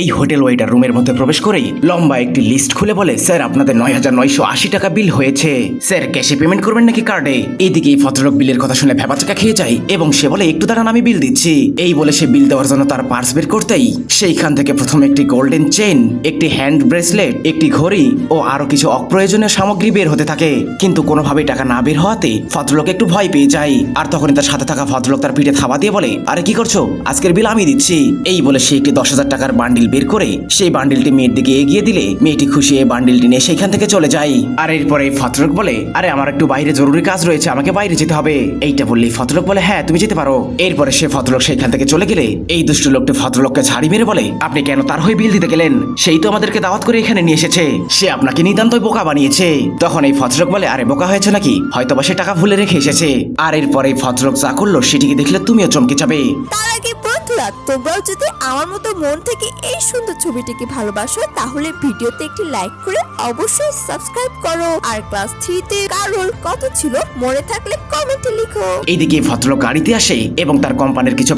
এই hotel waiter রুমের মধ্যে প্রবেশ করেই লম্বা একটি লিস্ট খুলে বলে, স্যার, আপনাদের নয় হাজার নয়শো আশি টাকা বিল হয়েছে। স্যার, ক্যাশে পেমেন্ট করবেন নাকি কার্ডে? এদিকে এই ভদ্রলোক বিলের কথা শুনে ভেবাচাকা খেয়ে যায় এবং সে বলে, একটু দাঁড়ান, আমি বিল দিচ্ছি। এই বলে সে বিল দেওয়ার জন্য তার পার্স বের করতেই সেইখান থেকে প্রথমে একটি গোল্ডেন চেন একটি হ্যান্ড ব্রেসলেট, একটি ঘড়ি ও আরও কিছু অপ্রয়োজনীয় সামগ্রী বের হতে থাকে। কিন্তু কোনোভাবেই টাকা না বের হওয়াতে ভদ্রলোক একটু ভয় পেয়ে যায় আর তখনই তার সাথে থাকা ভদ্রলোক তার পিঠে থাবা দিয়ে বলে, আরে কি করছ? আজকের বিল আমি দিচ্ছি। এই বলে সে একটি দশ হাজার টাকার বান্ডিল বের করে সেই বান্ডিলটি মেয়ের দিকে এগিয়ে দিলে মেয়েটি খুশি এই বান্ডিলটি নিয়ে সেইখান থেকে চলে যায়। আর এরপরে ভদ্রলোক বলে, আরে, আমার একটু বাইরে জরুরি কাজ রয়েছে, আমাকে বাইরে যেতে হবে। এইটা বললেই ভদ্রলোক বলে হ্যাঁ তুমি যেতে পারো। এরপরে সে ভদ্রলোক সেইখান থেকে চলে গেলে এই দুষ্ট লোকটি ভদ্রলোককে ঝাড়ি মেরে বলে, আপনি কেন তার হয়ে বিল দিতে গেলেন? সেই তো আমাদেরকে দাওয়াত করে এখানে নিয়ে এসেছে। সে আপনাকে নিতান্তই বোকা বানিয়েছে। তখন এই ভদ্রলোক বলে, আরে, বোকা হয়েছে নাকি? হয়তো বা সে টাকা ভুলে রেখে এসেছে। আর এরপরে ভদ্রলোক যা করল, সেটিকে দেখলে তুমিও চমকে যাবে। আগে বন্ধুরা তোমরাও যদি আমার মতো মন থেকে এই সুন্দর ছবিটিকে ভালোবাসো, তাহলে ভিডিওতে একটি লাইক করে অবশ্যই সাবস্ক্রাইব করো। আর ক্লাস থ্রিতে কারোর কত ছিল, মনে থাকলে কমেন্টে লিখো। এইদিকে ভদ্রলোক গাড়িতে আসে এবং তার কোম্পানির কিছু